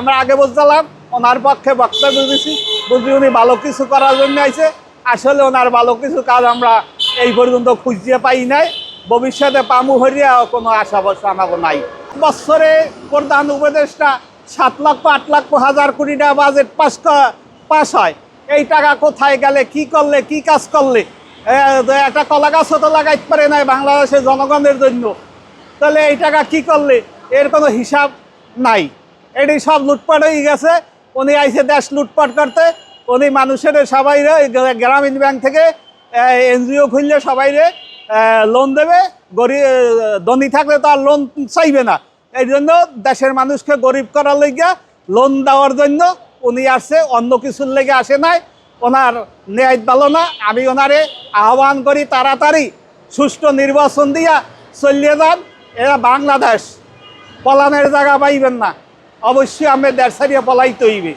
আমরা আগে বুঝলাম ওনার পক্ষে বক্তব্য দিয়েছি। বুঝি উনি ভালো কিছু করার জন্য আইছে। আসলে ওনার ভালো কিছু কাজ আমরা এই পর্যন্ত খুঁজিয়ে পাই নাই। ভবিষ্যতে পামু হরিয়া কোনো আশা ভরসা আমাকে নাই। বছরে প্রধান উপদেষ্টা সাত লক্ষ, আট লক্ষ, হাজার কোটি টাকা বাজেট পাস পাস হয়। এই টাকা কোথায় গেলে, কি করলে, কি কাজ করলে? একটা কলা গাছও তো লাগাইতে পারে নাই বাংলাদেশের জনগণের জন্য। তাহলে এই টাকা কি করলে? এর কোনো হিসাব নাই। এটি সব লুটপাট হয়ে গেছে। উনি আইসে দেশ লুটপাট করতে। উনি মানুষের সবাইরে গ- গ্রামীণ ব্যাংক থেকে এনজিও খুললে সবাইরে লোন দেবে। গরিব ধনী থাকলে তো আর লোন চাইবে না। এই জন্য দেশের মানুষকে গরিব করার লেগে লোন দেওয়ার জন্য উনি আসছে। অন্য কিছুর লেগে আসে নাই। ওনার ন্যায় ভালো না আমি ওনারে আহ্বান করি তাড়াতাড়ি। সুষ্ঠু নির্বাচন দিয়া চলিয়ে যান। এরা বাংলাদেশ, পলানের জায়গা পাইবেন না। অবশ্যই আমি দেড় সারিয়ে পলাইতে হইবে।